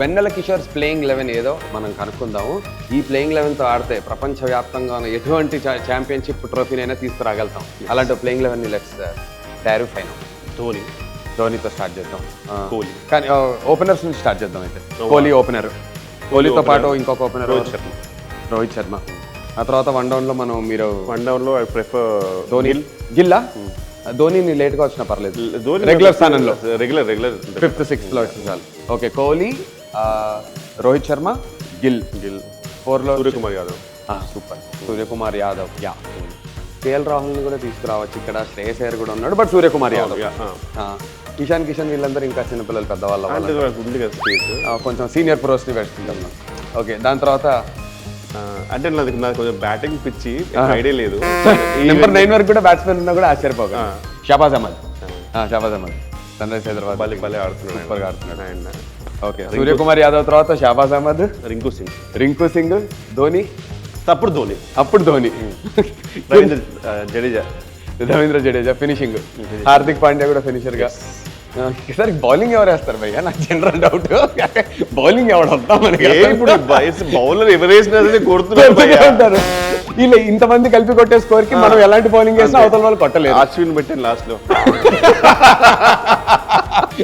వెన్నెల Kishore's playing eleven ఏదో మనం కనుక్కుందాము. ఈ ప్లేయింగ్ లెవెన్తో ఆడితే ప్రపంచవ్యాప్తంగా ఉన్న ఎటువంటి ఛాంపియన్షిప్ ట్రోఫీనైనా తీసుకురాగలుగుతాం. అలాంటి playing eleven let's direct fine Dhoni. ధోనితో start చేద్దాం. కోహ్లీ. కానీ ఓపెనర్స్ నుంచి స్టార్ట్ చేద్దాం అయితే. కోహ్లీ ఓపెనర్. కోహ్లీతో పాటు ఇంకొక ఓపెనర్ రోహిత్ శర్మ. రోహిత్ శర్మ. ఆ తర్వాత వన్ డౌన్లో మనం మీరు వన్ డౌన్లో ఐ ప్రిఫర్ ధోని. గిల్లా? ధోనిని లేట్గా వచ్చినా పర్లేదు. ధోని రెగ్యులర్ స్థానంలో. రెగ్యులర్ రెగ్యులర్ ఫిఫ్త్ సిక్స్త్లో వచ్చిన చాలు. ఓకే కోహ్లీ రోహిత్ శర్మ గిల్. గిల్. ఫోర్లో Suryakumar Yadav. Super. Suryakumar Yadav. Yeah. K L రాహుల్ని కూడా తీసుకురావచ్చు. ఇక్కడ శ్రేయస్ అయ్యర్ కూడా ఉన్నాడు బట్ సూర్యకుమార్ యాదవ్. కిషాన్ కిషన్ వీళ్ళందరూ ఇంకా చిన్నపిల్లలు పెద్దవాళ్ళ కొంచెం సీనియర్ ప్రోస్ని పెట్టుకుంటాం ఓకే దాని తర్వాత అంటే నాది నాకు కొంచెం బ్యాటింగ్ పిచ్చి ఐడియా లేదు. నెంబర్ నైన్ వరకు కూడా బ్యాట్స్మెన్ ఉన్నా కూడా ఆశ్చర్యపోక షాబాజ్ అహ్మద్. షాబాజ్ అహ్మద్. సన్ రైజ్ హైదరాబాద్ భలే ఆడుతున్నాడు సూపర్గా ఆడుతున్నాడు. అండ్ ఓకే సూర్యకుమార్ యాదవ్ తర్వాత షాబాజ్ అహ్మద్? రింకు సింగ్ రింకు సింగ్ ధోని? తప్పుడు ధోని. అప్పుడు ధోని. రవీంద్ర ఆ, జడేజా. రవీంద్ర జడేజా ఫినిషింగ్. హార్దిక్ పాండ్యా కూడా ఫినిషర్గా ఈసారి బౌలింగ్ ఎవరు వేస్తారు భయ్య? నాకు జనరల్ డౌట్ బౌలింగ్ ఎవడు వద్దాం మనకి? ఇప్పుడు బౌలర్ ఎవరేసిన కొడుతున్నారు కొడుతూనే ఉంటారు. వీళ్ళు ఇంతమంది కలిపి కొట్టే స్కోర్కి మనం ఎలాంటి బౌలింగ్ చేసినా అవతల వాళ్ళు కొట్టలేరు. అశ్విన్ పెట్టాను లాస్ట్లో.